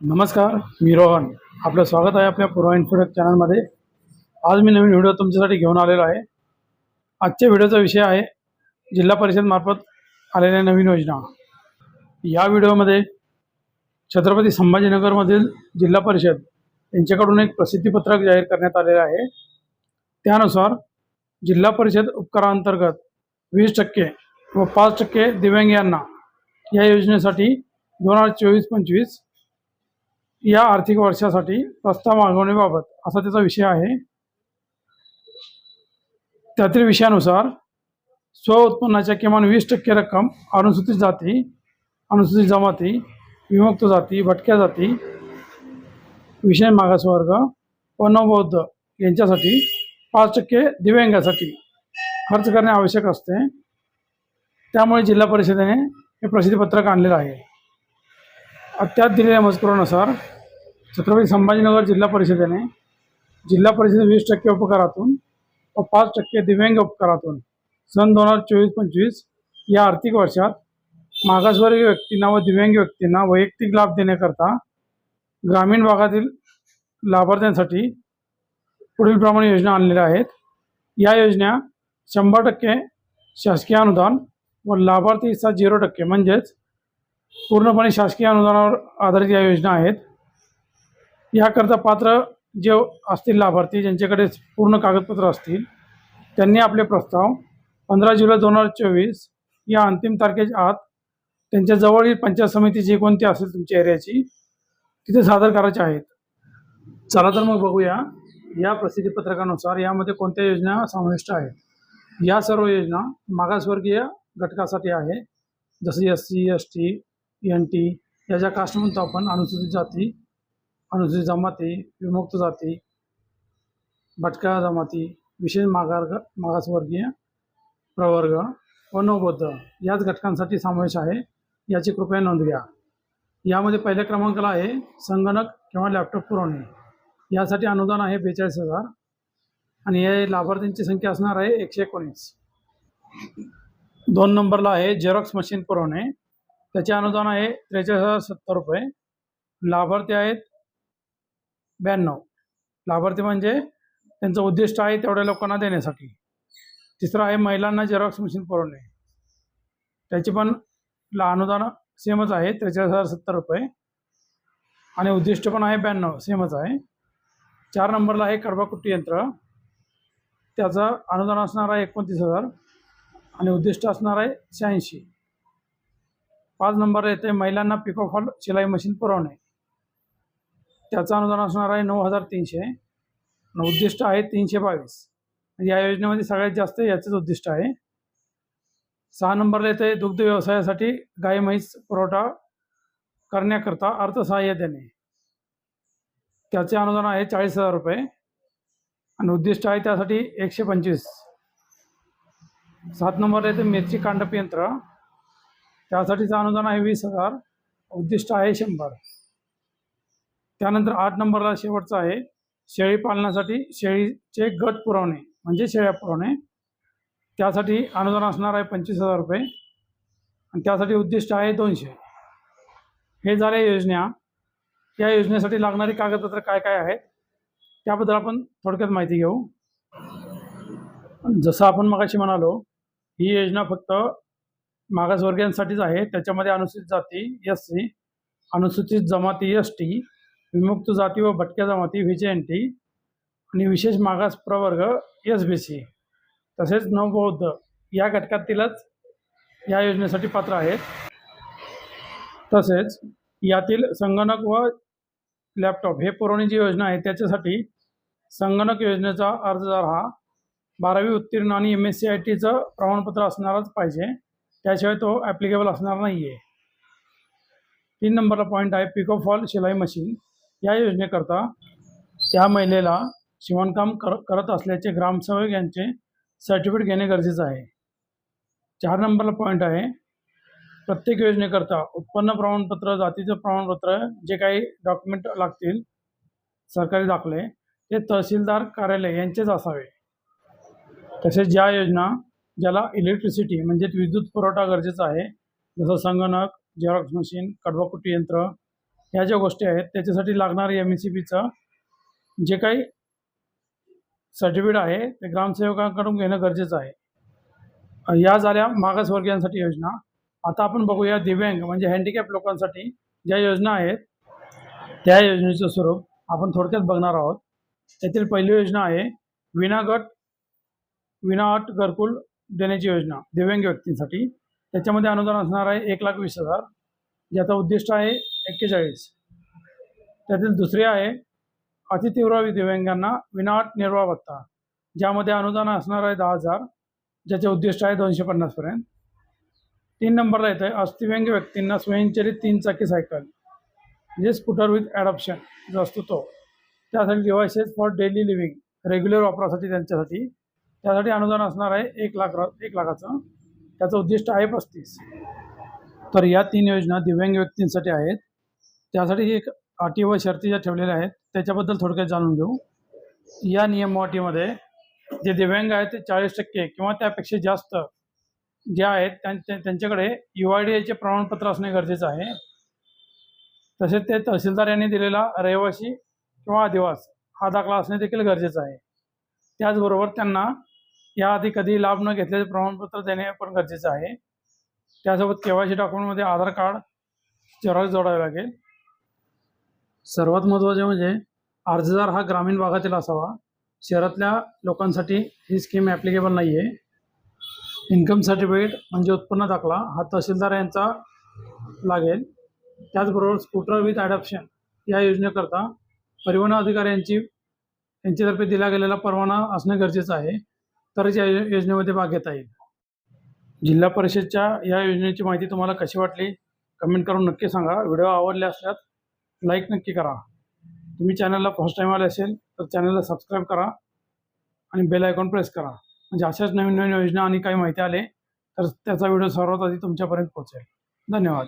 नमस्कार मी रोहन. आपलं स्वागत आहे आपल्या पुरा इन्फोटेक चॅनलमध्ये. आज मी नवीन व्हिडिओ तुमच्यासाठी घेऊन आलेलो आहे. आजच्या व्हिडिओचा विषय आहे जिल्हा परिषदमार्फत आलेल्या नवीन योजना. या व्हिडिओमध्ये छत्रपती संभाजीनगरमधील जिल्हा परिषद यांच्याकडून एक प्रसिद्धीपत्रक जाहीर करण्यात आलेलं आहे. त्यानुसार जिल्हा परिषद उपकारांतर्गत वीस टक्के व पाच टक्के दिव्यांगांना या योजनेसाठी दोन हजार चोवीस पंचवीस या आर्थिक वर्षासाठी प्रस्ताव मागवण्याबाबत असा त्याचा विषय आहे. त्यातील विषयानुसार स्व उत्पन्नाच्या किमान वीस टक्के रक्कम अनुसूचित जाती अनुसूचित जमाती विमुक्त जाती भटक्या जाती विषय मागासवर्ग व नवबौद्ध यांच्यासाठी पाच टक्के दिव्यांगासाठी खर्च करणे आवश्यक असते. त्यामुळे जिल्हा परिषदेने हे प्रसिद्धीपत्रक आणलेलं आहे. त्यात दिलेल्या मजकुरानुसार छत्रपती संभाजीनगर जिल्हा परिषदेने जिल्हा परिषद वीस टक्के उपकारातून व पाच टक्के दिव्यांग उपकारातून सन दोन हजार चोवीस पंचवीस या आर्थिक वर्षात मागासवर्गीय व्यक्तींना व दिव्यांग व्यक्तींना वैयक्तिक लाभ देण्याकरता ग्रामीण भागातील लाभार्थ्यांसाठी पुढीलप्रमाणे योजना आणलेल्या आहेत. या योजना शंभर टक्के शासकीय अनुदान व लाभार्थी हिस्सा झिरो टक्के म्हणजेच पूर्णपणे शासकीय अनुदानावर आधारित या योजना आहेत. याकरता पात्र जे असतील लाभार्थी ज्यांच्याकडे पूर्ण कागदपत्र असतील त्यांनी आपले प्रस्ताव पंधरा जुलै दोन हजार चोवीस या अंतिम तारखेच्या आत त्यांच्या जवळील पंचायत समिती जी कोणती असेल तुमच्या एरियाची तिथे सादर करायचे आहेत. चला तर मग बघूया या प्रसिद्धीपत्रकानुसार यामध्ये कोणत्या योजना समाविष्ट आहेत. या सर्व योजना मागासवर्गीय घटकासाठी आहे. जसं S C S T N T या ज्या कास्ट म्हणतो आपण अनुसूचित जाती अनुसूचित जमाती विमुक्त जाती भटक्या जमाती विशेष मागार्ग मागासवर्गीय प्रवर्ग व नवबद्ध. याच घटकांसाठी समावेश आहे. याची कृपया नोंद घ्या. यामध्ये पहिल्या क्रमांकाला आहे संगणक किंवा लॅपटॉप पुरवणे. यासाठी अनुदान आहे बेचाळीस हजार. आणि हे लाभार्थ्यांची संख्या असणार आहे एकशे एकोणीस. दोन नंबरला आहे झेरॉक्स मशीन पुरवणे. त्याचे अनुदान आहे त्रेचाळीस हजार सत्तर रुपये. लाभार्थी आहेत ब्याण्णव. लाभार्थी म्हणजे त्यांचं उद्दिष्ट आहे तेवढ्या लोकांना देण्यासाठी. तिसरं आहे महिलांना झेरॉक्स मशीन पुरवणे. त्याची पण ला अनुदान सेमच आहे त्रेचाळीस हजार सत्तर रुपये. आणि उद्दिष्ट पण आहे ब्याण्णव सेमच आहे. चार नंबरला आहे कडबाकुट्टी यंत्र. त्याचं अनुदान असणार आहे एकोणतीस हजार. आणि उद्दिष्ट असणार आहे शहाऐंशी. पाच नंबर येते महिलांना पिकोफॉल शिलाई मशीन पुरवणे. त्याचं अनुदान असणार आहे नऊ हजार तीनशे. उद्दिष्ट आहे तीनशे बावीस. या योजनेमध्ये सगळ्यात जास्त याचंच उद्दिष्ट आहे. सहा नंबरला येते दुग्ध व्यवसायासाठी गाय म्हैस पुरवठा करण्याकरता अर्थसहाय्य देणे. त्याचे अनुदान आहे चाळीस हजार रुपये. आणि उद्दिष्ट आहे त्यासाठी एकशे पंचवीस. सात नंबरला येते मिरची कांडप यंत्र. त्यासाठीचं अनुदान आहे वीस हजार. उद्दिष्ट आहे शंभर. त्यानंतर आठ नंबरला शेवटचं आहे. शेळी पालनासाठी शेळीचे गट पुरवणे म्हणजे शेळ्या पुरवणे. त्यासाठी अनुदान असणार आहे पंचवीस हजार रुपये. आणि त्यासाठी उद्दिष्ट आहे दोनशे. हे झाले योजना. या योजनेसाठी लागणारी कागदपत्र काय काय आहेत त्याबद्दल आपण थोडक्यात माहिती घेऊ. जसं आपण मगाशी म्हणालो ही योजना फक्त मागासवर्गीयांसाठीच आहे. त्याच्यामध्ये अनुसूचित जाती एस सी अनुसूचित जमाती एस टी विमुक्त जाती व भटक्या जमाती व्ही जे एन टी आणि विशेष मागास प्रवर्ग एस बी सी. तसेच नवबौद्ध या घटकातीलच या योजनेसाठी पात्र आहेत. तसेच यातील संगणक व लॅपटॉप हे पुरवणी जी योजना आहे. त्याच्यासाठी संगणक योजनेचा अर्जदार हा. बारावी उत्तीर्ण आणि एम एस सी आय टीचं प्रमाणपत्र असणारच पाहिजे. त्याशिवाय तो ॲप्लिकेबल असणार नाही आहे तीन नंबरला पॉईंट आहे पिको फॉल शिलाई मशीन या योजनेकरता त्या महिलेला शिवणकाम कर करत असल्याचे ग्रामसेवक यांचे सर्टिफिकेट घेणे गरजेचं आहे. चार नंबरला पॉईंट आहे प्रत्येक योजनेकरता उत्पन्न प्रमाणपत्र जातीचं प्रमाणपत्र जे काही डॉक्युमेंट लागतील सरकारी दाखले ते तहसीलदार कार्यालय यांचेच असावे. तसेच ज्या योजना ज्याला इलेक्ट्रिसिटी म्हणजेच विद्युत पुरवठा गरजेचा आहे. जसं संगणक झेरॉक्स मशीन कडवाकुटी यंत्र ह्या ज्या गोष्टी आहेत त्याच्यासाठी लागणारं एम एस सी बीचं जे काही सर्टिफिकेट आहे ते ग्रामसेवकांकडून घेणं गरजेचं आहे. या झाल्या मागासवर्गीयांसाठी योजना. आता आपण बघूया दिव्यांग म्हणजे हँडिकॅप लोकांसाठी ज्या योजना आहेत त्या योजनेचं स्वरूप आपण थोडक्यात बघणार आहोत. त्यातील पहिली योजना आहे विना गट घरकुल देण्याची योजना दिव्यांग व्यक्तींसाठी. त्याच्यामध्ये अनुदान असणार आहे एक लाख वीस हजार. ज्याचा उद्दिष्ट आहे एक्केचाळीस. त्यातील दुसरी आहे अतितीव्र दिव्यांगांना विनाट निर्वाह भत्ता. ज्यामध्ये अनुदान असणार आहे दहा हजार. ज्याचे उद्दिष्ट आहे दोनशे पन्नासपर्यंत तीन नंबरला येतं आहे अस्थिव्यंग व्यक्तींना स्वयंचलित तीन चाकी सायकल. म्हणजे स्कूटर विथ ॲडॉप्शन जो असतो तो. त्यासाठी devices for daily living regular वापरासाठी त्यांच्यासाठी त्यासाठी अनुदान असणार आहे एक लाख एक लाखाचं. त्याचं उद्दिष्ट आहे पस्तीस. तर या तीन योजना दिव्यांग व्यक्तींसाठी आहेत. त्यासाठी एक अटी व शर्ती ज्या ठेवलेल्या आहेत त्याच्याबद्दल थोडक्यात जाणून घेऊ. या नियम अटीमध्ये जे दिव्यांग आहेत ते चाळीस टक्के किंवा त्यापेक्षा जास्त जे आहेत त्यांच्या त्यांच्याकडे यू आय डी आयचे प्रमाणपत्र असणे गरजेचं आहे. तसेच ते तहसीलदार यांनी दिलेला रहिवासी किंवा आदिवास हा दाखला असणे देखील गरजेचं आहे. त्याचबरोबर त्यांना याआधी कधी लाभ न घेतलेले प्रमाणपत्र देणे पण गरजेचं आहे. त्यासोबत केवायसी डॉक्युमेंटमध्ये आधार कार्ड झेरॉक्स जोडावे लागेल. सर्वात महत्त्वाचे म्हणजे अर्जदार हा ग्रामीण भागातील असावा. शहरातल्या लोकांसाठी ही स्कीम ॲप्लिकेबल नाही आहे इन्कम सर्टिफिकेट म्हणजे उत्पन्न दाखला हा तहसीलदार यांचा लागेल. त्याचबरोबर स्कूटर विथ ॲडॉप्शन या योजनेकरता परिवहन अधिकाऱ्यांची यांच्यातर्फे दिला गेलेला परवाना असणे गरजेचं आहे. तरच या योजनेमध्ये भाग घेता येईल. जिल्हा परिषदच्या या योजनेची माहिती तुम्हाला कशी वाटली कमेंट करून नक्की सांगा. व्हिडिओ आवडले असल्यास लाईक नक्की करा. तुम्ही चॅनलला फर्स्ट टाईम आले असेल तर चॅनलला सबस्क्राईब करा आणि बेल आयकॉन प्रेस करा. म्हणजे अशाच नवीन नवीन योजना आणि काही माहिती आले तर त्याचा व्हिडिओ सर्वात आधी तुमच्यापर्यंत पोहोचेल. धन्यवाद.